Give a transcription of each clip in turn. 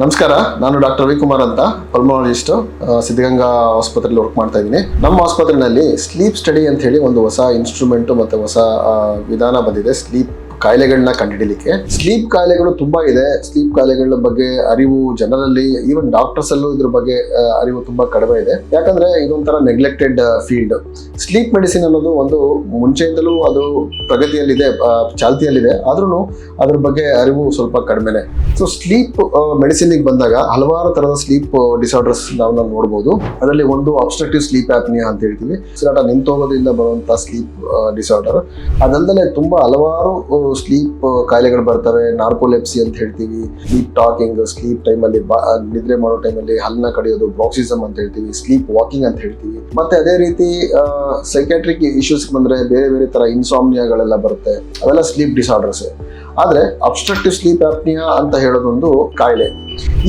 ನಮಸ್ಕಾರ, ನಾನು ಡಾಕ್ಟರ್ ರವಿಕುಮಾರ್ ಅಂತ ಪಲ್ಮನಾಲಜಿಸ್ಟ್ ಸಿದ್ಧಗಂಗಾ ಆಸ್ಪತ್ರೆಯಲ್ಲಿ ವರ್ಕ್ ಮಾಡ್ತಾ ಇದ್ದೀನಿ. ನಮ್ಮ ಆಸ್ಪತ್ರೆಯಲ್ಲಿ ಸ್ಲೀಪ್ ಸ್ಟಡಿ ಅಂತ ಹೇಳಿ ಒಂದು ಹೊಸ ಇನ್ಸ್ಟ್ರೂಮೆಂಟ್ ಮತ್ತು ಹೊಸ ವಿಧಾನ ಬಂದಿದೆ ಸ್ಲೀಪ್ ಕಾಯಿಲೆಗಳನ್ನ ಕಂಡುಹಿಡಿಲಿಕ್ಕೆ. ಸ್ಲೀಪ್ ಕಾಯಿಲೆಗಳು ತುಂಬಾ ಇದೆ. ಸ್ಲೀಪ್ ಕಾಯಿಲೆಗಳ ಬಗ್ಗೆ ಅರಿವು ಜನರಲ್ಲಿ ಈವನ್ ಡಾಕ್ಟರ್ಸ್ ಅಲ್ಲೂ ಇದ್ರ ಬಗ್ಗೆ ಅರಿವು ತುಂಬಾ ಕಡಿಮೆ ಇದೆ. ಯಾಕಂದ್ರೆ ಇದೊಂಥರ ನೆಗ್ಲೆಕ್ಟೆಡ್ ಫೀಲ್ಡ್ ಸ್ಲೀಪ್ ಮೆಡಿಸಿನ್ ಅನ್ನೋದು ಒಂದು ಮುಂಚೆಯಿಂದಲೂ ಅದು ಪ್ರಗತಿಯಲ್ಲಿದೆ ಚಾಲ್ತಿಯಲ್ಲಿದೆ. ಆದ್ರೂ ಅದ್ರ ಬಗ್ಗೆ ಅರಿವು ಸ್ವಲ್ಪ ಕಡಿಮೆನೆ. ಸೊ ಸ್ಲೀಪ್ ಮೆಡಿಸಿನ್ ಬಂದಾಗ ಹಲವಾರು ತರದ ಸ್ಲೀಪ್ ಡಿಸಾರ್ಡರ್ಸ್ ನಾವು ನಾವು ನೋಡಬಹುದು ಅದರಲ್ಲಿ ಒಂದು ಅಬ್ಸ್ಟ್ರಕ್ಟಿವ್ ಸ್ಲೀಪ್ ಆಪ್ನಿಯಾ ಅಂತ ಹೇಳ್ತೀವಿ. ಉಸಿರಾಟ ನಿಂತೋಗೋದ್ರಿಂದ ಬರುವಂತಹ ಸ್ಲೀಪ್ ಡಿಸಾರ್ಡರ್ ಅದಲ್ಲದೆ ತುಂಬಾ ಹಲವಾರು ಸ್ಲೀಪ್ ಕಾಯಿಲೆಗಳು ಬರ್ತವೆ ನಾರ್ಕೋಲೆಪ್ಸಿ ಅಂತ ಹೇಳ್ತೀವಿ ಸ್ಲೀಪ್ ಟಾಕಿಂಗ್ ಸ್ಲೀಪ್ ಟೈಮಲ್ಲಿ ನಿದ್ರೆ ಮಾಡೋ ಟೈಮಲ್ಲಿ ಹಲ್ಲನ್ನ ಕಡಿಯೋದು ಬ್ರಾಕ್ಸಿಸಮ್ ಅಂತ ಹೇಳ್ತೀವಿ ಸ್ಲೀಪ್ ವಾಕಿಂಗ್ ಅಂತ ಹೇಳ್ತೀವಿ. ಮತ್ತೆ ಅದೇ ರೀತಿ ಸೈಕ್ಯಾಟ್ರಿಕ್ ಇಶ್ಯೂಸ್ ಬಂದ್ರೆ ಬೇರೆ ಬೇರೆ ತರ ಇನ್ಸಾಮ್ನಿಯಾಗಳೆಲ್ಲ ಬರುತ್ತೆ, ಅವೆಲ್ಲ ಸ್ಲೀಪ್ ಡಿಸಾರ್ಡರ್ಸ್ ಆದ್ರೆ ಅಬ್ಸ್ಟ್ರಕ್ಟಿವ್ ಸ್ಲೀಪ್ ಆಪ್ನಿಯಾ ಅಂತ ಹೇಳೋದೊಂದು ಕಾಯಿಲೆ.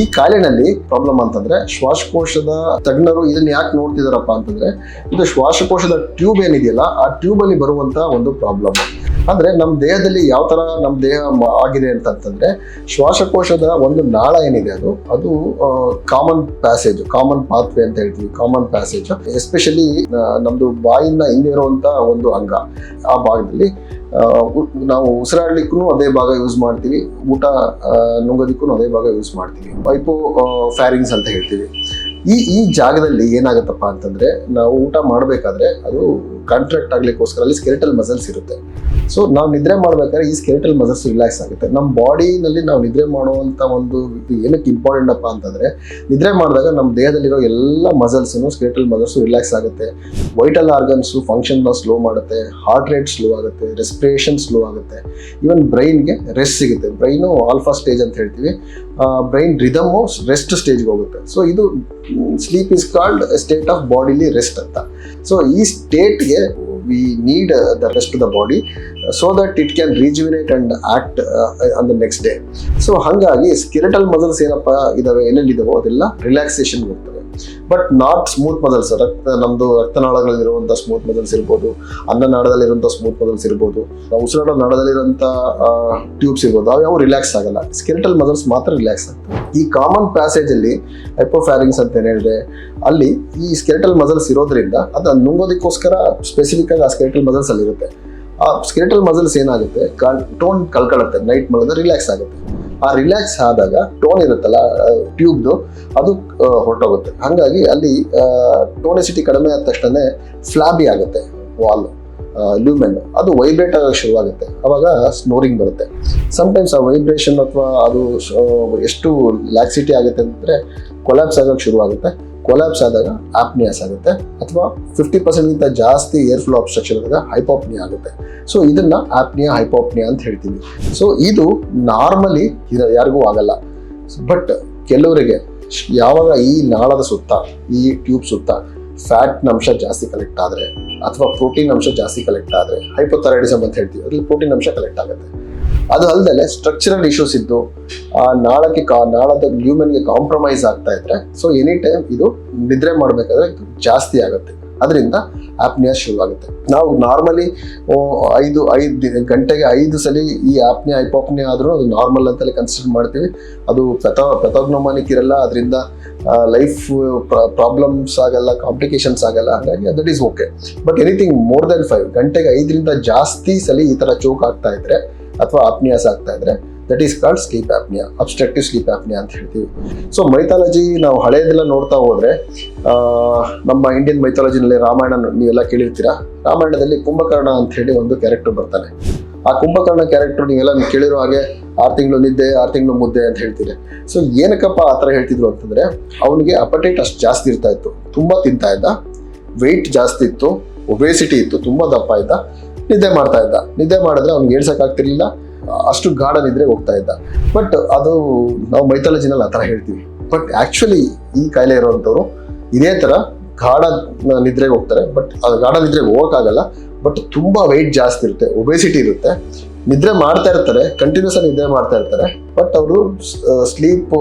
ಈ ಕಾಯಿಲೆನಲ್ಲಿ ಪ್ರಾಬ್ಲಮ್ ಅಂತಂದ್ರೆ ಶ್ವಾಸಕೋಶದ ತಜ್ಞರು ಇದನ್ನ ಯಾಕೆ ನೋಡ್ತಿದಾರಪ್ಪ ಅಂತಂದ್ರೆ, ಇದು ಶ್ವಾಸಕೋಶದ ಟ್ಯೂಬ್ ಏನಿದೆಯಲ್ಲ, ಆ ಟ್ಯೂಬ್ ಅಲ್ಲಿ ಬರುವಂತ ಒಂದು ಪ್ರಾಬ್ಲಮ್ ಅಂದ್ರೆ ನಮ್ಮ ದೇಹದಲ್ಲಿ ಯಾವ ತರ ನಮ್ಮ ದೇಹ ಆಗಿದೆ ಅಂತಂತಂದ್ರೆ ಶ್ವಾಸಕೋಶದ ಒಂದು ನಾಳ ಏನಿದೆ ಅದು ಅದು ಕಾಮನ್ ಪ್ಯಾಸೇಜ್ ಕಾಮನ್ ಪಾತ್ವೆ ಅಂತ ಹೇಳ್ತೀವಿ ಕಾಮನ್ ಪ್ಯಾಸೇಜ್ ಎಸ್ಪೆಷಲಿ ನಮ್ದು ಬಾಯಿನ ಹಿಂದೆ ಇರುವಂತ ಒಂದು ಅಂಗ. ಆ ಭಾಗದಲ್ಲಿ ನಾವು ಉಸಿರಾಡ್ಲಿಕ್ಕೂ ಅದೇ ಭಾಗ ಯೂಸ್ ಮಾಡ್ತೀವಿ, ಊಟ ನುಂಗೋದಿಕ್ಕೂ ಅದೇ ಭಾಗ ಯೂಸ್ ಮಾಡ್ತೀವಿ. ಪೈಪು ಫ್ಯಾರಿಂಗ್ಸ್ ಅಂತ ಹೇಳ್ತೀವಿ. ಈ ಈ ಜಾಗದಲ್ಲಿ ಏನಾಗುತ್ತಪ್ಪ ಅಂತಂದ್ರೆ ನಾವು ಊಟ ಮಾಡಬೇಕಾದ್ರೆ ಅದು ಕಾಂಟ್ರಾಕ್ಟ್ ಆಗ್ಲಿಕ್ಕೋಸ್ಕರ, ಅಲ್ಲಿ ಸ್ಕೆಲೆಟಲ್ ಮಸಲ್ಸ್ ಇರುತ್ತೆ. ಸೊ ನಾವು ನಿದ್ರೆ ಮಾಡ್ಬೇಕಾದ್ರೆ ಈ ಸ್ಕೆಲೆಟಲ್ ಮಸಲ್ಸ್ ರಿಲ್ಯಾಕ್ಸ್ ಆಗುತ್ತೆ. ನಮ್ಮ ಬಾಡಿನಲ್ಲಿ ನಾವು ನಿದ್ರೆ ಮಾಡುವಂತ ಒಂದು ಇದು ಏನಕ್ಕೆ ಇಂಪಾರ್ಟೆಂಟ್ ಅಪ್ಪ ಅಂತಂದ್ರೆ, ನಿದ್ರೆ ಮಾಡಿದಾಗ ನಮ್ಮ ದೇಹದಲ್ಲಿರೋ ಎಲ್ಲ ಮಸಲ್ಸ್ ಸ್ಕೆಲೆಟಲ್ ಮಸಲ್ಸ್ ರಿಲ್ಯಾಕ್ಸ್ ಆಗುತ್ತೆ. ವೈಟಲ್ ಆರ್ಗನ್ಸ್ ಫಂಕ್ಷನ್ ಸ್ಲೋ ಮಾಡುತ್ತೆ. ಹಾರ್ಟ್ ರೇಟ್ ಸ್ಲೋ ಆಗುತ್ತೆ. ರೆಸ್ಪಿರೇಷನ್ ಸ್ಲೋ ಆಗುತ್ತೆ. ಈವನ್ ಬ್ರೈನ್ಗೆ ರೆಸ್ಟ್ ಸಿಗುತ್ತೆ. ಬ್ರೈನು ಆಲ್ಫಾ ಸ್ಟೇಜ್ ಅಂತ ಹೇಳ್ತೀವಿ. ಬ್ರೈನ್ ರಿದಮು ರೆಸ್ಟ್ ಸ್ಟೇಜ್ಗೆ ಹೋಗುತ್ತೆ. ಸೊ ಇದು sleep is called state of bodily rest ಅಂತ. ಸೊ ಈ ಸ್ಟೇಟ್ಗೆ we need the rest the body so that it can rejuvenate and act on the next day so ಹಾಗಾಗಿ skeletal muscles ಏನಪ್ಪ, ಇದಾವೆ ಎಲ್ಲೆಲ್ಲಿದಾವೋ ಅದೆಲ್ಲ relaxation ಹೋಗ್ತವೆ ಬಟ್ ನಾಟ್ ಸ್ಮೂತ್ ಮಸಲ್ಸ್ ರಕ್ತ ನಮ್ಮದು ರಕ್ತನಾಳಗಳಲ್ಲಿರುವಂಥ smooth muscles ಇರ್ಬೋದು ಅನ್ನನಾಳದಲ್ಲಿರುವಂಥ ಸ್ಮೂತ್ ಮಸಲ್ಸ್ ಇರ್ಬೋದು, ನಾವು ಉಸಿರಾಡೋ ನಾಳದಲ್ಲಿರುವಂಥ ಟ್ಯೂಬ್ಸ್ ಇರ್ಬೋದು, ಅವು ಯಾವ ರಿಲ್ಯಾಕ್ಸ್ ಆಗಲ್ಲ. ಸ್ಕೆಲೆಟಲ್ ಮಸಲ್ಸ್ ಮಾತ್ರ ರಿಲ್ಯಾಕ್ಸ್ ಆಗ್ತವೆ. ಈ ಕಾಮನ್ ಪ್ಯಾಸೇಜ್ ಅಲ್ಲಿ ಹೈಪೋಫ್ಯಾರಿಂಗ್ಸ್ ಅಂತ ಏನ್ ಹೇಳಿದೆ, ಅಲ್ಲಿ ಈ ಸ್ಕೆಲೆಟಲ್ ಮಸಲ್ಸ್ ಇರೋದ್ರಿಂದ ಅದನ್ನ ನುಂಗೋದಕ್ಕೋಸ್ಕರ ಸ್ಪೆಸಿಫಿಕ್ ಆಗಿ ಆ ಸ್ಕೆಲೆಟಲ್ ಮಸಲ್ಸ್ ಅಲ್ಲಿ ಇರುತ್ತೆ. ಆ ಸ್ಕೆಲೆಟಲ್ ಮಸಲ್ಸ್ ಏನಾಗುತ್ತೆ ಟೋನ್ ಕಳ್ಕೊಳ್ಳುತ್ತೆ ನೈಟ್ ಮಲದ ರಿಲ್ಯಾಕ್ಸ್ ಆಗುತ್ತೆ. ಆ ರಿಲ್ಯಾಕ್ಸ್ ಆದಾಗ ಟೋನ್ ಇರುತ್ತಲ್ಲ ಟ್ಯೂಬ್ದು ಅದು ಹೊರಟೋಗುತ್ತೆ. ಹಾಗಾಗಿ ಅಲ್ಲಿ ಟೋನೆಸಿಟಿ ಕಡಿಮೆ ಆದ ತಕ್ಷಣ ಫ್ಲಾಬಿ ಆಗುತ್ತೆ ವಾಲ್ ಲ್ಯೂಮೆನ್ ಅದು ವೈಬ್ರೇಟ್ ಆಗಕ್ಕೆ ಶುರುವಾಗುತ್ತೆ. ಅವಾಗ ಸ್ನೋರಿಂಗ್ ಬರುತ್ತೆ. ಸಮ್ಟೈಮ್ಸ್ ಆ ವೈಬ್ರೇಷನ್ ಅಥವಾ ಅದು ಎಷ್ಟು ಲ್ಯಾಕ್ಸಿಟಿ ಆಗುತ್ತೆ ಅಂದರೆ ಕೊಲ್ಯಾಪ್ಸ್ ಆಗೋಕ್ಕೆ ಶುರುವಾಗುತ್ತೆ. ಕೊಲ್ಯಾಪ್ಸ್ ಆದಾಗ ಆಪ್ನಿಯಾಸ್ ಆಗುತ್ತೆ ಅಥವಾ ಫಿಫ್ಟಿ ಪರ್ಸೆಂಟ್ಗಿಂತ ಜಾಸ್ತಿ ಏರ್ ಫ್ಲೋ ಅಬ್ಸ್ಟ್ರಕ್ಷನ್ ಆದಾಗ ಹೈಪೋಪ್ನಿಯಾ ಆಗುತ್ತೆ. ಸೊ ಇದನ್ನು ಆಪ್ನಿಯಾ ಹೈಪೋಪ್ನಿಯಾ ಅಂತ ಹೇಳ್ತೀವಿ. ಸೊ ಇದು ನಾರ್ಮಲಿ ಇದು ಯಾರಿಗೂ ಆಗಲ್ಲ. ಬಟ್ ಕೆಲವರಿಗೆ, ಯಾವಾಗ ಈ ನಾಳದ ಸುತ್ತ, ಈ ಟ್ಯೂಬ್ ಸುತ್ತ ಫ್ಯಾಟ್ ಅಂಶ ಜಾಸ್ತಿ ಕಲೆಕ್ಟ್ ಆದರೆ ಅಥವಾ ಪ್ರೋಟೀನ್ ಅಂಶ ಜಾಸ್ತಿ ಕಲೆಕ್ಟ್ ಆದರೆ ಹೈಪೋಥೈರಾಯ್ಡಿಸಮ್ ಅಂತ ಹೇಳ್ತೀವಿ. ಅದ್ರಲ್ಲಿ ಪ್ರೋಟೀನ್ ಅಂಶ ಕಲೆಕ್ಟ್ ಆಗುತ್ತೆ. ಅದು ಅಲ್ಲದೆ ಸ್ಟ್ರಕ್ಚರಲ್ ಇಶ್ಯೂಸ್ ಇದ್ದು, ಆ, ನಾಳಕ್ಕೆ ಕಾ, ನಾಳದ ಲ್ಯೂಮನ್ಗೆ ಕಾಂಪ್ರಮೈಸ್ ಆಗ್ತಾ ಇದ್ರೆ ಸೊ ಎನಿ ಟೈಮ್ ಇದು ನಿದ್ರೆ ಮಾಡಬೇಕಾದ್ರೆ ಜಾಸ್ತಿ ಆಗುತ್ತೆ. ಅದರಿಂದ ಆಪ್ನಿಯಾ ಶುರುವಾಗುತ್ತೆ. ನಾವು ನಾರ್ಮಲಿ ಐದು ಐದು ಗಂಟೆಗೆ ಐದು ಸಲ ಈ ಆಪ್ನಿಯಾ ಐಪಾಪ್ನಿಯಾ ಆದರೂ ಅದು ನಾರ್ಮಲ್ ಅಂತಲೇ ಕನ್ಸಿಡರ್ ಮಾಡ್ತೀವಿ. ಅದು ಪೆಥೋ, ಪೆಥೋಗ್ನೋಮಾನಿಕ್ ಇರಲ್ಲ, ಅದರಿಂದ ಲೈಫ್ ಪ್ರಾಬ್ಲಮ್ಸ್ ಆಗಲ್ಲ ಕಾಂಪ್ಲಿಕೇಶನ್ಸ್ ಆಗಲ್ಲ, ಹಾಗಾಗಿ that is okay but anything more then five ಗಂಟೆಗೆ ಐದರಿಂದ ಜಾಸ್ತಿ ಸಲ ಈ ಥರ ಚೋಕ್ ಆಗ್ತಾ ಇದ್ರೆ, ಅಥವಾ ಆಪ್ನಿಯಾಸ್ ಆಗ್ತಾ ಇದ್ರೆ that is called sleep apnoea obstructive sleep apnoea ಅಂತ ಹೇಳ್ತೀವಿ. ಸೊ ಮೈಥಾಲಜಿ ನಾವು ಹಳೆಯದೆಲ್ಲ ನೋಡ್ತಾ ಹೋದರೆ ನಮ್ಮ ಇಂಡಿಯನ್ ಮೈಥಾಲಜಿನಲ್ಲಿ ರಾಮಾಯಣ ನೀವೆಲ್ಲ ಕೇಳಿರ್ತೀರಾ? ರಾಮಾಯಣದಲ್ಲಿ ಕುಂಭಕರ್ಣ ಅಂತ ಹೇಳಿ ಒಂದು ಕ್ಯಾರೆಕ್ಟರ್ ಬರ್ತಾನೆ. ಆ ಕುಂಭಕರ್ಣ ಕ್ಯಾರೆಕ್ಟರ್ ನೀವೆಲ್ಲ ನೀವು ಕೇಳಿರೋ ಹಾಗೆ ಆರು ತಿಂಗಳು ನಿದ್ದೆ, ಆರು ತಿಂಗಳು ಮುದ್ದೆ ಅಂತ ಹೇಳ್ತೀರಿ. ಸೊ ಏನಕ್ಕಪ್ಪ ಆ ಥರ ಹೇಳ್ತಿದ್ರು ಅಂತಂದರೆ, ಅವನಿಗೆ ಅಪಟೈಟ್ ಅಷ್ಟು ಜಾಸ್ತಿ ಇರ್ತಾ ಇತ್ತು. ತುಂಬ ತಿಂತಾ ಇದ್ದ. ವೆಯ್ಟ್ ಜಾಸ್ತಿ ಇತ್ತು. ಒಬೇಸಿಟಿ ಇತ್ತು. ತುಂಬ ದಪ್ಪ ಇದ್ದ. ನಿದ್ದೆ ಮಾಡ್ತಾ ಇದ್ದ. ನಿದ್ದೆ ಮಾಡಿದ್ರೆ ಅವ್ನಿಗೆ ಏಳ್ಸಕ್ಕಾಗ್ತಿರ್ಲಿಲ್ಲ. ಅಷ್ಟು ಗಾಢ ನಿದ್ರೆ ಹೋಗ್ತಾ ಇದ್ದ. ಬಟ್ ಅದು ನಾವು ಮೈಥಾಲಜಿನಲ್ಲಿ ಆ ಥರ ಹೇಳ್ತೀವಿ. ಬಟ್ ಆಕ್ಚುಲಿ ಈ ಕಾಯಿಲೆ ಇರೋವಂಥವ್ರು ಇದೇ ಥರ ಗಾಢ ನಿದ್ರೆಗೆ ಹೋಗ್ತಾರೆ. ಬಟ್ ಅದು ಗಾಢ ನಿದ್ರೆಗೆ ಹೋಗೋಕ್ಕಾಗಲ್ಲ. ಬಟ್ ತುಂಬಾ ವೆಯ್ಟ್ ಜಾಸ್ತಿ ಇರುತ್ತೆ. ಒಬೆಸಿಟಿ ಇರುತ್ತೆ. ನಿದ್ರೆ ಮಾಡ್ತಾ ಇರ್ತಾರೆ. ಕಂಟಿನ್ಯೂಸ್ ಆಗಿ ನಿದ್ರೆ ಮಾಡ್ತಾ ಇರ್ತಾರೆ. ಬಟ್ ಅವರು ಸ್ಲೀಪ್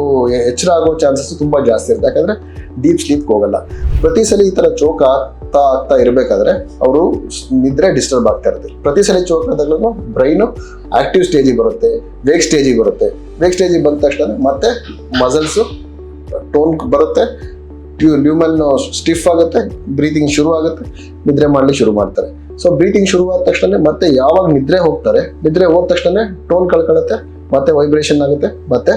ಎಚ್ಚರ ಆಗೋ ಚಾನ್ಸಸ್ ತುಂಬಾ ಜಾಸ್ತಿ ಇರುತ್ತೆ. ಯಾಕಂದ್ರೆ ಡೀಪ್ ಸ್ಲೀಪ್ ಹೋಗಲ್ಲ. ಪ್ರತಿ ಸಲ ಈ ತರ ಚೋಕ್ ಆಗ್ತಾ ಆಗ್ತಾ ಇರಬೇಕಾದ್ರೆ ಅವರು ನಿದ್ರೆ ಡಿಸ್ಟರ್ಬ್ ಆಗ್ತಾ ಇರುತ್ತೆ. ಪ್ರತಿ ಸಲ ಚೋಕ್ ಆದಾಗಲೂ ಬ್ರೈನು ಆಕ್ಟಿವ್ ಸ್ಟೇಜಿಗೆ ಬರುತ್ತೆ ವೇಗ್ ಸ್ಟೇಜಿಗೆ ಬರುತ್ತೆ. ವೇಗ್ ಸ್ಟೇಜಿಗೆ ಬಂದ ತಕ್ಷಣ ಮತ್ತೆ ಮಸಲ್ಸು ಟೋನ್ ಬರುತ್ತೆ ಲ್ಯೂಮನ್ ಸ್ಟಿಫ್ ಆಗುತ್ತೆ ಬ್ರೀತಿಂಗ್ ಶುರು ಆಗುತ್ತೆ, ನಿದ್ರೆ ಮಾಡಲಿಕ್ಕೆ ಶುರು ಮಾಡ್ತಾರೆ. ಸೊ ಬ್ರೀತಿಂಗ್ ಶುರು ಆದ ತಕ್ಷಣ ಮತ್ತೆ ಯಾವಾಗ ನಿದ್ರೆ ಹೋಗ್ತಾರೆ, ನಿದ್ರೆ ಹೋದ ತಕ್ಷಣ ಟೋನ್ ಕಳ್ಕೊಳ್ಳುತ್ತೆ ಮತ್ತೆ ವೈಬ್ರೇಷನ್ ಆಗುತ್ತೆ, ಮತ್ತೆ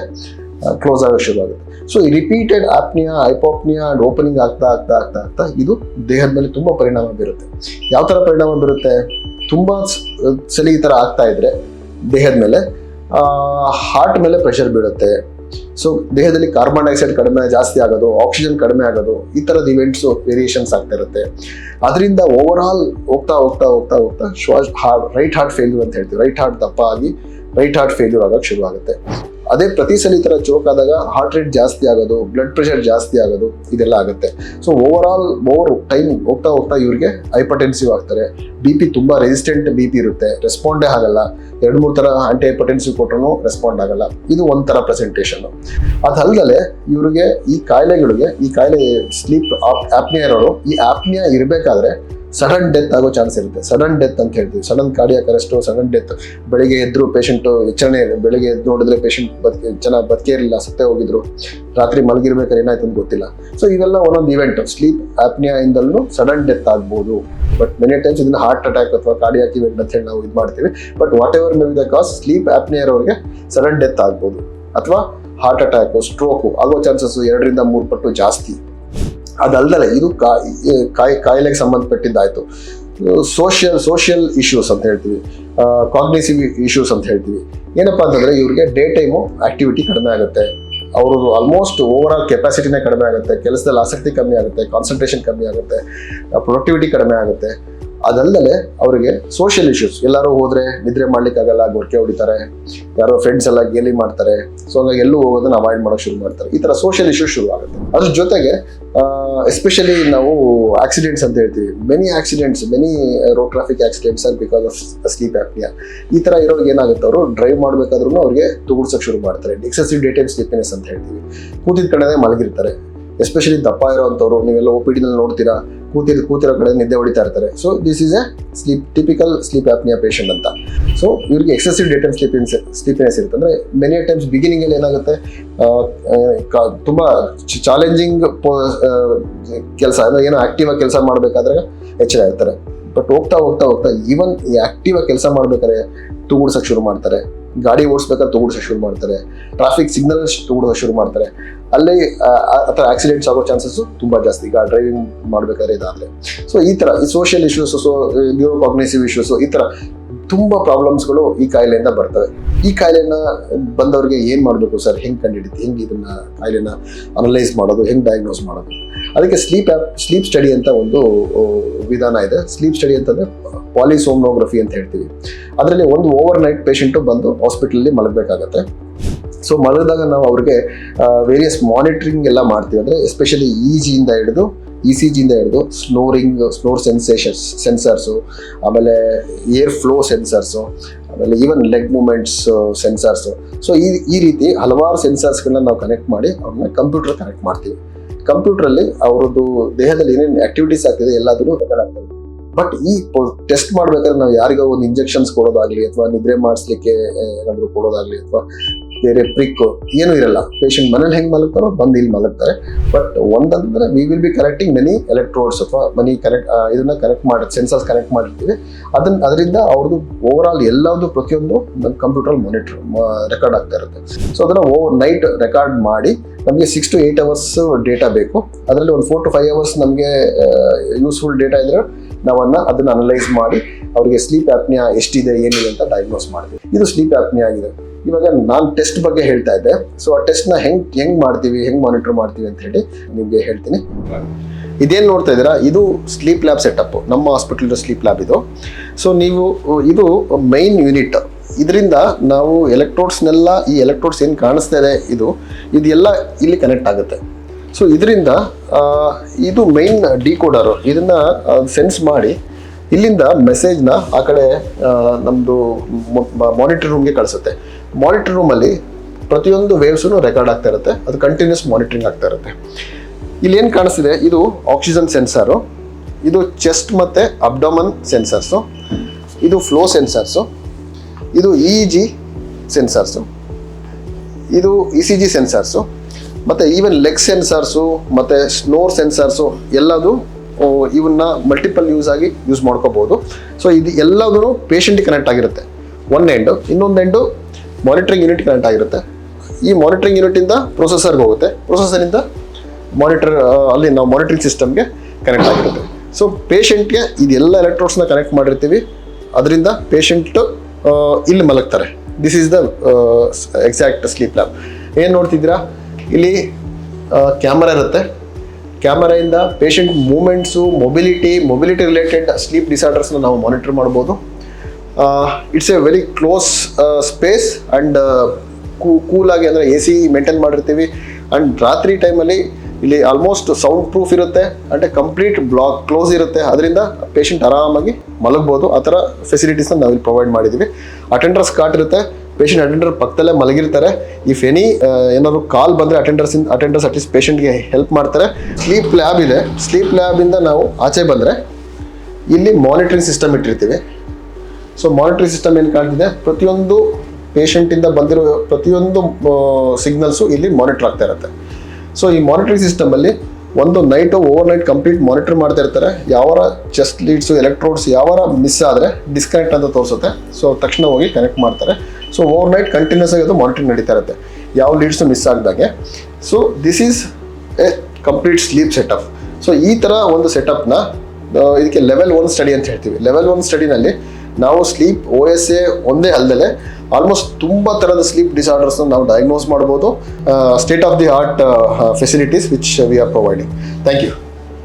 ಕ್ಲೋಸ್ ಆಗೋ ಶುರು ಆಗುತ್ತೆ. ಸೊ ಈ repeated apnoea hypopnoea and opening ಆಗ್ತಾ ಆಗ್ತಾ ಆಗ್ತಾ ಆಗ್ತಾ ಇದು ದೇಹದ ಮೇಲೆ ತುಂಬ ಪರಿಣಾಮ ಬೀರುತ್ತೆ. ಯಾವ ಥರ ಪರಿಣಾಮ ಬೀರುತ್ತೆ? ತುಂಬ ಸಲಿ ಈ ಥರ ಆಗ್ತಾ ಇದ್ರೆ ದೇಹದ ಮೇಲೆ ಹಾರ್ಟ್ ಮೇಲೆ ಪ್ರೆಷರ್ ಬೀಳುತ್ತೆ. ಸೊ ದೇಹದಲ್ಲಿ ಕಾರ್ಬನ್ ಡೈಆಕ್ಸೈಡ್ ಕಡಿಮೆ, ಜಾಸ್ತಿ ಆಗೋದು ಆಕ್ಸಿಜನ್ ಕಡಿಮೆ ಆಗೋದು, ಈ ಥರದ ಇವೆಂಟ್ಸು ವೇರಿಯೇಷನ್ಸ್ ಆಗ್ತಾ ಇರುತ್ತೆ. ಅದರಿಂದ ಓವರ್ ಆಲ್ ಹೋಗ್ತಾ ಹೋಗ್ತಾ ಹೋಗ್ತಾ ಹೋಗ್ತಾ ಶ್ವಾಸ್ ರೈಟ್ ಹಾರ್ಟ್ ಫೇಲ್ಯೂರ್ ಅಂತ ಹೇಳ್ತೀವಿ. ರೈಟ್ ಹಾರ್ಟ್ ದಪ್ಪ ಆಗಿ ರೈಟ್ ಹಾರ್ಟ್ ಫೇಲ್ಯೂರ್ ಆಗೋಕ್ಕೆ ಶುರು ಆಗುತ್ತೆ. ಅದೇ ಪ್ರತಿ ಸಲ ಈ ಥರ ಚೋಕ್ ಆದಾಗ ಹಾರ್ಟ್ ರೇಟ್ ಜಾಸ್ತಿ ಆಗೋದು ಬ್ಲಡ್ ಪ್ರೆಷರ್ ಜಾಸ್ತಿ ಆಗೋದು, ಇದೆಲ್ಲ ಆಗುತ್ತೆ. So over all over time ಹೋಗ್ತಾ ಹೋಗ್ತಾ ಇವ್ರಿಗೆ ಹೈಪರ್ಟೆನ್ಸಿವ್ ಆಗ್ತಾರೆ. ಬಿ ಪಿ ತುಂಬ ರೆಸಿಸ್ಟೆಂಟ್ ಬಿ ಪಿ ಇರುತ್ತೆ. ರೆಸ್ಪಾಂಡೇ ಆಗಲ್ಲ. ಎರಡು, ಮೂರು ಥರ ಆಂಟಿ ಹೈಪರ್ಟೆನ್ಸಿವ್ ಕೊಟ್ಟರು ರೆಸ್ಪಾಂಡ್ ಆಗಲ್ಲ. ಇದು ಒಂಥರ ಪ್ರೆಸೆಂಟೇಷನ್ ಅದಲ್ಲದೆ ಇವರಿಗೆ ಈ ಕಾಯಿಲೆಗಳಿಗೆ, ಈ ಕಾಯಿಲೆ ಸ್ಲೀಪ್ ಆಪ್ ಆ್ಯಪ್ನಿಯಾ ಇರೋರು, ಈ ಆಪ್ನಿಯಾ ಇರಬೇಕಾದ್ರೆ ಸಡನ್ ಡೆತ್ ಆಗೋ ಚಾನ್ಸ್ ಇರುತ್ತೆ. ಸಡನ್ ಡೆತ್ ಅಂತ ಹೇಳ್ತೀವಿ. Sudden cardiac arrest sudden death ಬೆಳಿಗ್ಗೆ ಎದ್ರು ಪೇಷಂಟು ಎಚ್ಚರಣೆ, ಬೆಳಿಗ್ಗೆ ಎದ್ದು ನೋಡಿದ್ರೆ ಪೇಷಂಟ್ ಬದುಕಿ ಚೆನ್ನಾಗಿ ಬದುಕೇ ಇರಲಿಲ್ಲ, ಸತ್ತೇ ಹೋಗಿದ್ರು. ರಾತ್ರಿ ಮಲಗಿರ್ಬೇಕಾದ್ರೆ ಏನಾಯ್ತು ಅಂತ ಗೊತ್ತಿಲ್ಲ. ಸೊ ಇವೆಲ್ಲ ಒಂದೊಂದು ಇವೆಂಟ್ ಸ್ಲೀಪ್ ಆಪ್ನಿಯಾ ಇಂದಲೂ ಸಡನ್ ಡೆತ್ ಆಗ್ಬೋದು. ಬಟ್ ಮೆನಿ ಟೈಮ್ಸ್ ಇದನ್ನ ಹಾರ್ಟ್ ಅಟ್ಯಾಕ್ ಅಥವಾ ಕಾರ್ಡಿಯಾಕ್ ಇವೆಂಟ್ ಅಂತ ಹೇಳಿ ನಾವು ಇದು ಮಾಡ್ತೀವಿ. But whatever may be the cause sleep apnea ಇರೋರಿಗೆ ಸಡನ್ ಡೆತ್ ಆಗ್ಬೋದು. ಅಥವಾ ಹಾರ್ಟ್ ಅಟ್ಯಾಕು ಸ್ಟ್ರೋಕು ಆಗೋ ಚಾನ್ಸಸ್ ಎರಡರಿಂದ ಮೂರು ಪಟ್ಟು ಜಾಸ್ತಿ. ಅದಲ್ದಲೆ ಇದು ಕಾಯಿ ಕಾಯಿಲೆಗೆ ಸಂಬಂಧಪಟ್ಟಿದ್ದಾಯಿತು. ಸೋಷಿಯಲ್ ಸೋಷಿಯಲ್ ಇಶ್ಯೂಸ್ ಅಂತ ಹೇಳ್ತೀವಿ. ಕಾಗ್ನೇಸಿವ್ ಇಶ್ಯೂಸ್ ಅಂತ ಹೇಳ್ತೀವಿ. ಏನಪ್ಪಾ ಅಂತಂದರೆ, ಇವ್ರಿಗೆ ಡೇ ಟೈಮು ಆ್ಯಕ್ಟಿವಿಟಿ ಕಡಿಮೆ ಆಗುತ್ತೆ. ಅವ್ರದ್ದು ಆಲ್ಮೋಸ್ಟ್ ಓವರ್ ಆಲ್ ಕೆಪಾಸಿಟಿನೇ ಕಡಿಮೆ ಆಗುತ್ತೆ. ಕೆಲಸದಲ್ಲಿ ಆಸಕ್ತಿ ಕಮ್ಮಿ ಆಗುತ್ತೆ ಕಾನ್ಸಂಟ್ರೇಷನ್ ಕಮ್ಮಿ ಆಗುತ್ತೆ ಪ್ರೊಡಕ್ಟಿವಿಟಿ ಕಡಿಮೆ ಆಗುತ್ತೆ. ಅದಲ್ಲದೆ ಅವರಿಗೆ ಸೋಷಿಯಲ್ ಇಶ್ಯೂಸ್ ಎಲ್ಲರೂ ಹೋದರೆ ನಿದ್ರೆ ಮಾಡ್ಲಿಕ್ಕಾಗಲ್ಲ, ಗೊರಕೆ ಹೊಡಿತಾರೆ. ಯಾರೋ ಫ್ರೆಂಡ್ಸ್ ಎಲ್ಲ ಗೇಲಿ ಮಾಡ್ತಾರೆ. ಸೊ ಹಂಗಾಗಿ ಎಲ್ಲೂ ಹೋಗೋದನ್ನ ಅವಾಯ್ಡ್ ಮಾಡೋಕೆ ಶುರು ಮಾಡ್ತಾರೆ. ಈ ತರ ಸೋಷಿಯಲ್ ಇಶ್ಯೂಸ್ ಶುರು ಆಗುತ್ತೆ. ಅದ್ರ ಜೊತೆಗೆ ಎಸ್ಪೆಷಲಿ ನಾವು ಆಕ್ಸಿಡೆಂಟ್ಸ್ ಅಂತ ಹೇಳ್ತೀವಿ. Many accidents many road traffic accidents are because of sleep apnoea ಈ ತರ ಇರೋರಿಗೆ ಏನಾಗುತ್ತೆ ಅವರು? ಡ್ರೈವ್ ಮಾಡ್ಬೇಕಾದ್ರೂ ಅವ್ರಿಗೆ ತುಗುಡ್ಸೋಕೆ ಶುರು ಮಾಡ್ತಾರೆ. ಎಕ್ಸೆಸಿವ್ ಡೇ ಟೈಮ್ ಸ್ಲೀಪಿನೆಸ್ ಅಂತ ಹೇಳ್ತೀವಿ. ಕೂತಿದ ಕಡೆನೇ ಮಲಗಿರ್ತಾರೆ. ಎಸ್ಪೆಷಲಿ ದಪ್ಪ ಇರೋವಂಥವ್ರು ನೀವೆಲ್ಲ ಒ ಪಿ ಡಿನಲ್ಲಿ ನೋಡ್ತೀರಾ? ಕೂತಿರ್ ಕೂತಿರೋ ಕಡೆ ನಿದ್ದೆ ಹೊಡಿತಾ ಇರ್ತಾರೆ. So this is a sleep typical sleep apnoea patient ಅಂತ. ಸೊ ಇವ್ರಿಗೆ excessive daytime sleepiness sleepiness ಇರುತ್ತೆ. ಅಂದರೆ ಮೆನಿ ಟೈಮ್ಸ್ ಬಿಗಿನಿಂಗಲ್ಲಿ ಏನಾಗುತ್ತೆ ತುಂಬ ಚಾಲೆಂಜಿಂಗ್ ಕೆಲಸ, ಅಂದರೆ ಏನೋ ಆಕ್ಟಿವ್ ಆಗಿ ಕೆಲಸ ಮಾಡಬೇಕಾದ್ರೆ ಎಚ್ಚರ ಇರ್ತಾರೆ. ಬಟ್ ಹೋಗ್ತಾ ಹೋಗ್ತಾ ಹೋಗ್ತಾ ಈವನ್ ಆಕ್ಟಿವ್ ಆಗಿ ಕೆಲಸ ಮಾಡ್ಬೇಕಾದ್ರೆ ತೂಗುಡ್ಸಕ್ಕೆ ಶುರು ಮಾಡ್ತಾರೆ. ಗಾಡಿ ಓಡಿಸ್ಬೇಕಾದ್ರೆ ತೊಗೊಡ್ಸ ಶುರು ಮಾಡ್ತಾರೆ. ಟ್ರಾಫಿಕ್ ಸಿಗ್ನಲ್ ತೂಗುಡ್ಸಕ್ಕೆ ಶುರು ಮಾಡ್ತಾರೆ. ಅಲ್ಲಿ ಥರ ಆಕ್ಸಿಡೆಂಟ್ಸ್ ಆಗೋ ಚಾನ್ಸಸ್ ತುಂಬ ಜಾಸ್ತಿ. ಈಗ ಡ್ರೈವಿಂಗ್ ಮಾಡ್ಬೇಕಾದ್ರೆ ಇದಾದ್ರೆ. ಸೊ ಈ ತರ, ಈ social issues so neuro cognitive issues ಈ ತರ ತುಂಬ ಪ್ರಾಬ್ಲಮ್ಸ್ಗಳು ಈ ಕಾಯಿಲೆಯಿಂದ ಬರ್ತವೆ. ಈ ಕಾಯಿಲೆನ ಬಂದವರಿಗೆ ಏನು ಮಾಡಬೇಕು ಸರ್? ಹೆಂಗ್ ಕಂಡುಹಿಡಿತು? ಹೆಂಗ್ ಇದನ್ನ ಕಾಯಿಲೆನ ಅನಲೈಸ್ ಮಾಡೋದು? ಹೆಂಗ್ ಡಯಾಗ್ನೋಸ್ ಮಾಡೋದು? ಅದಕ್ಕೆ ಸ್ಲೀಪ್ ಆ್ಯಪ್ ಸ್ಲೀಪ್ ಸ್ಟಡಿ ಅಂತ ಒಂದು ವಿಧಾನ ಇದೆ. ಸ್ಲೀಪ್ ಸ್ಟಡಿ ಅಂತಂದ್ರೆ, ಪಾಲಿಸೋಮ್ನೋಗ್ರಫಿ ಅಂತ ಹೇಳ್ತೀವಿ. ಅದರಲ್ಲಿ ಒಂದು ಓವರ್ ನೈಟ್ ಪೇಷೆಂಟು ಬಂದು ಹಾಸ್ಪಿಟಲಲ್ಲಿ ಮಲಗಬೇಕಾಗತ್ತೆ. ಸೊ ಮಲಗಿದಾಗ ನಾವು ಅವ್ರಿಗೆ ವೇರಿಯಸ್ ಮಾನಿಟ್ರಿಂಗ್ ಎಲ್ಲ ಮಾಡ್ತೀವಿ. ಅಂದರೆ ಎಸ್ಪೆಷಲಿ ಇ ಜಿಯಿಂದ ಹಿಡಿದು ಇ ಸಿ ಜಿಯಿಂದ ಹಿಡಿದು ಸ್ನೋರಿಂಗ್ ಸ್ನೋರ್ ಸೆನ್ಸೇಷನ್ಸ್ ಸೆನ್ಸರ್ಸು ಆಮೇಲೆ ಏರ್ ಫ್ಲೋ ಸೆನ್ಸರ್ಸು ಆಮೇಲೆ even leg movements sensors so ಈ ಈ ರೀತಿ ಹಲವಾರು ಸೆನ್ಸರ್ಸ್ಗಳನ್ನ ನಾವು ಕನೆಕ್ಟ್ ಮಾಡಿ ಅವ್ರನ್ನ ಕಂಪ್ಯೂಟರ್ ಕನೆಕ್ಟ್ ಮಾಡ್ತೀವಿ. ಕಂಪ್ಯೂಟ್ರಲ್ಲಿ ಅವರದ್ದು ದೇಹದಲ್ಲಿ ಏನೇನು ಆಕ್ಟಿವಿಟೀಸ್ ಆಗ್ತಿದೆ ಎಲ್ಲದನ್ನು ರೆಕಾರ್ಡ್ ಬಟ್ ಈ ಟೆಸ್ಟ್ ಮಾಡ್ಬೇಕಾದ್ರೆ ನಾವು ಯಾರಿಗೋ ಒಂದು ಇಂಜೆಕ್ಷನ್ಸ್ ಕೊಡೋದಾಗ್ಲಿ ಅಥವಾ ನಿದ್ರೆ ಮಾಡಿಸ್ಲಿಕ್ಕೆ ಏನಾದರೂ ಕೊಡೋದಾಗ್ಲಿ ಅಥವಾ ಬೇರೆ ಪ್ರಿಕ್ ಏನು ಇರಲ್ಲ. ಪೇಷಂಟ್ ಮನೇಲಿ ಹೆಂಗೆ ಮಲಗ್ತಾರೋ ಬಂದು ಇಲ್ಲಿ ಮಲಗ್ತಾರೆ. But ಒಂದಂದ್ರೆ we will be correcting many electrodes ಅಥವಾ ಮನಿ ಕರೆಕ್ಟ್ ಇದನ್ನ ಕರೆಕ್ಟ್ ಮಾಡಿ ಸೆನ್ಸರ್ಸ್ ಕರೆಕ್ಟ್ ಮಾಡಿರ್ತೀವಿ. ಅದನ್ನ ಅದರಿಂದ ಅವ್ರದ್ದು ಓವರ್ ಆಲ್ ಎಲ್ಲದು ಪ್ರತಿಯೊಂದು ನಮ್ಮ ಕಂಪ್ಯೂಟರ್ ಮಾನಿಟರ್ ರೆಕಾರ್ಡ್ ಆಗ್ತಾ ಇರುತ್ತೆ. ಸೊ ಅದನ್ನ ಓವರ್ ನೈಟ್ ರೆಕಾರ್ಡ್ ಮಾಡಿ ನಮಗೆ six to eight hours data ಬೇಕು. ಅದರಲ್ಲಿ ಒಂದು ಫೋರ್ ಟು ಫೈವ್ ಅವರ್ಸ್ ನಮಗೆ ಯೂಸ್ಫುಲ್ ಡೇಟಾ ಇದ್ರೆ ನಾವನ್ನ ಅದನ್ನ ಅನಲೈಸ್ ಮಾಡಿ ಅವರಿಗೆ ಸ್ಲೀಪ್ ಆಪ್ನಿಯಾ ಎಷ್ಟಿದೆ, ಏನಿದೆ ಅಂತ ಡಯಾಗ್ನೋಸ್ ಮಾಡ್ತೀವಿ. ಇದು ಸ್ಲೀಪ್ ಆಪ್ನಿಯಾ ಆಗಿದೆ. ಇವಾಗ ನಾನು ಟೆಸ್ಟ್ ಬಗ್ಗೆ ಹೇಳ್ತಾ ಇದ್ದೆ. ಸೊ ಆ ಟೆಸ್ಟ್ನ ಹೆಂಗ್ ಹೆಂಗ್ ಮಾಡ್ತೀವಿ, ಹೆಂಗ್ ಮಾನಿಟರ್ ಮಾಡ್ತೀವಿ ಅಂತ ಹೇಳಿ ನಿಮಗೆ ಹೇಳ್ತೀನಿ. ಇದೇನು ನೋಡ್ತಾ ಇದ್ದೀರಾ? ಇದು ಸ್ಲೀಪ್ ಲ್ಯಾಬ್ ಸೆಟಪ್ ನಮ್ಮ ಹಾಸ್ಪಿಟಲ್ ಸ್ಲೀಪ್ ಲ್ಯಾಬ್ ಇದು. ಸೊ ನೀವು, ಇದು ಮೈನ್ ಯೂನಿಟ್ ಇದರಿಂದ ನಾವು ಎಲೆಕ್ಟ್ರೋಡ್ಸ್ನೆಲ್ಲ ಈ ಎಲೆಕ್ಟ್ರೋಡ್ಸ್ ಏನು ಕಾಣಿಸ್ತಾ ಇದೆ, ಇದು, ಇದೆಲ್ಲ ಇಲ್ಲಿ ಕನೆಕ್ಟ್ ಆಗುತ್ತೆ. ಸೊ ಇದರಿಂದ ಇದು ಮೈನ್ ಡಿಕೋಡರ್ ಇದನ್ನ ಸೆನ್ಸ್ ಮಾಡಿ, ಇಲ್ಲಿಂದ ಮೆಸೇಜ್ನ ಆ ಕಡೆ ನಮ್ಮದು ಮಾನಿಟರ್ ರೂಮ್ಗೆ ಕಳಿಸುತ್ತೆ. ಮಾನಿಟರ್ ರೂಮಲ್ಲಿ ಪ್ರತಿಯೊಂದು ವೇವ್ಸೂ ರೆಕಾರ್ಡ್ ಆಗ್ತಾ ಇರುತ್ತೆ. ಅದು ಕಂಟಿನ್ಯೂಸ್ ಮಾನಿಟರಿಂಗ್ ಆಗ್ತಾ ಇರುತ್ತೆ. ಇಲ್ಲಿ ಏನು ಕಾಣಿಸ್ತಿದೆ? ಇದು ಆಕ್ಸಿಜನ್ ಸೆನ್ಸರು ಇದು ಚೆಸ್ಟ್ ಮತ್ತು ಅಬ್ಡಮನ್ ಸೆನ್ಸರ್ಸು ಇದು ಫ್ಲೋ ಸೆನ್ಸರ್ಸು ಇದು ಇ ಜಿ ಸೆನ್ಸರ್ಸು ಇದು ಇ ಸಿ ಜಿ ಸೆನ್ಸಾರ್ಸು ಮತ್ತು ಈವನ್ ಲೆಗ್ ಸೆನ್ಸರ್ಸು ಮತ್ತು ಸ್ನೋರ್ ಸೆನ್ಸರ್ಸು ಎಲ್ಲದು ಇವನ್ನ ಮಲ್ಟಿಪಲ್ ಯೂಸ್ ಆಗಿ ಯೂಸ್ ಮಾಡ್ಕೋಬೋದು. ಸೊ ಇದು ಎಲ್ಲದೂ ಪೇಷಂಟಿಗೆ ಕನೆಕ್ಟ್ ಆಗಿರುತ್ತೆ. ಒನ್ ಎಂಡು ಇನ್ನೊಂದು ಎಂಡು ಮಾನಿಟ್ರಿಂಗ್ ಯೂನಿಟ್ ಕನೆಕ್ಟ್ ಆಗಿರುತ್ತೆ. ಈ ಮಾನಿಟ್ರಿಂಗ್ ಯೂನಿಟಿಂದ ಪ್ರೊಸೆಸರ್ಗೆ ಹೋಗುತ್ತೆ. ಪ್ರೊಸೆಸರಿಂದ ಮಾನಿಟರ್ ಅಲ್ಲಿ ನಾವು ಮಾನಿಟ್ರಿಂಗ್ ಸಿಸ್ಟಮ್ಗೆ ಕನೆಕ್ಟ್ ಆಗಿರುತ್ತೆ. ಸೊ ಪೇಷಂಟ್ಗೆ ಇದೆಲ್ಲ ಎಲೆಕ್ಟ್ರೋಡ್ಸ್ನ ಕನೆಕ್ಟ್ ಮಾಡಿರ್ತೀವಿ. ಅದರಿಂದ ಪೇಷಂಟ್ ಇಲ್ಲಿ ಮಲಗ್ತಾರೆ. This is the exact sleep lab ಏನು ನೋಡ್ತಿದ್ದೀರಾ? ಇಲ್ಲಿ ಕ್ಯಾಮರಾ ಇರುತ್ತೆ. ಕ್ಯಾಮರಾಯಿಂದ patient movements mobility mobility related sleep ಡಿಸಾರ್ಡರ್ಸ್ನ ನಾವು ಮಾನಿಟರ್ ಮಾಡ್ಬೋದು. It's a very close space and ಕೂಲಾಗಿ ಅಂದರೆ ಎ ಸಿ ಮೇಂಟೈನ್ ಮಾಡಿರ್ತೀವಿ. ಆ್ಯಂಡ್ ರಾತ್ರಿ ಟೈಮಲ್ಲಿ ಇಲ್ಲಿ ಆಲ್ಮೋಸ್ಟ್ ಸೌಂಡ್ ಪ್ರೂಫ್ ಇರುತ್ತೆ ಅಂದರೆ ಕಂಪ್ಲೀಟ್ ಬ್ಲಾಕ್ ಕ್ಲೋಸ್ ಇರುತ್ತೆ. ಅದರಿಂದ ಪೇಷಂಟ್ ಆರಾಮಾಗಿ ಮಲಗ್ಬೋದು. ಆ ಥರ ಫೆಸಿಲಿಟೀಸ್ನ ನಾವಿಲ್ಲಿ ಪ್ರೊವೈಡ್ ಮಾಡಿದ್ದೀವಿ. ಅಟೆಂಡರ್ಸ್ ಕಾಟ್ ಇರುತ್ತೆ. ಪೇಷಂಟ್ ಅಟೆಂಡರ್ ಪಕ್ಕದಲ್ಲೇ ಮಲಗಿರ್ತಾರೆ. ಇಫ್ ಎನಿ ಏನಾದ್ರು ಕಾಲ್ ಬಂದರೆ ಅಟೆಂಡರ್ಸ್ ಅಟೆಂಡರ್ಸ್ ಅಟ್ಲೀಸ್ಟ್ ಪೇಷಂಟ್ಗೆ ಹೆಲ್ಪ್ ಮಾಡ್ತಾರೆ. ಸ್ಲೀಪ್ ಲ್ಯಾಬ್ ಇದೆ. ಸ್ಲೀಪ್ ಲ್ಯಾಬಿಂದ ನಾವು ಆಚೆ ಬಂದರೆ ಇಲ್ಲಿ ಮಾನಿಟ್ರಿಂಗ್ ಸಿಸ್ಟಮ್ ಇಟ್ಟಿರ್ತೀವಿ. ಸೊ ಮಾನಿಟ್ರಿಂಗ್ ಸಿಸ್ಟಮ್ ಏನು ಕಾಣ್ತಿದೆ? ಪ್ರತಿಯೊಂದು ಪೇಷಂಟಿಂದ ಬಂದಿರೋ ಪ್ರತಿಯೊಂದು ಸಿಗ್ನಲ್ಸು ಇಲ್ಲಿ ಮಾನಿಟರ್ ಆಗ್ತಾ ಇರುತ್ತೆ. ಸೊ ಈ ಮಾನಿಟ್ರಿಂಗ್ ಸಿಸ್ಟಮಲ್ಲಿ ಒಂದು night over night complete monitor ಮಾಡ್ತಾ ಇರ್ತಾರೆ. ಯಾವರ ಚೆಸ್ಟ್ ಲೀಡ್ಸು ಎಲೆಕ್ಟ್ರೋಡ್ಸ್ ಯಾವರ ಮಿಸ್ ಆದರೆ ಡಿಸ್ಕನೆಕ್ಟ್ ಅಂತ ತೋರಿಸುತ್ತೆ. ಸೊ ತಕ್ಷಣ ಹೋಗಿ ಕನೆಕ್ಟ್ ಮಾಡ್ತಾರೆ. ಸೊ ಓವರ್ ನೈಟ್ ಕಂಟಿನ್ಯೂಸ್ ಆಗಿ ಅದು ಮಾನಿಟರಿಂಗ್ ನಡೀತಾ ಇರುತ್ತೆ. ಯಾವ ಲೀಡ್ಸು ಮಿಸ್ ಆಗದಾಗೆ. So this is a complete sleep setup so ಈ ಥರ ಒಂದು ಸೆಟಪ್ನ ಇದಕ್ಕೆ ಲೆವೆಲ್ ಒನ್ ಸ್ಟಡಿ ಅಂತ ಹೇಳ್ತೀವಿ. ಲೆವೆಲ್ ಒನ್ ಸ್ಟಡಿನಲ್ಲಿ ನಾವು ಸ್ಲೀಪ್ ಓ ಎಸ್ ಎ ಒಂದೇ ಅಲ್ಲದೆ ಆಲ್ಮೋಸ್ಟ್ ತುಂಬ ಥರದ ಸ್ಲೀಪ್ ಡಿಸಾರ್ಡರ್ಸ್ನ ನಾವು ಡಯಾಗ್ನೋಸ್ ಮಾಡ್ಬೋದು state of the art facilities which we are providing thank you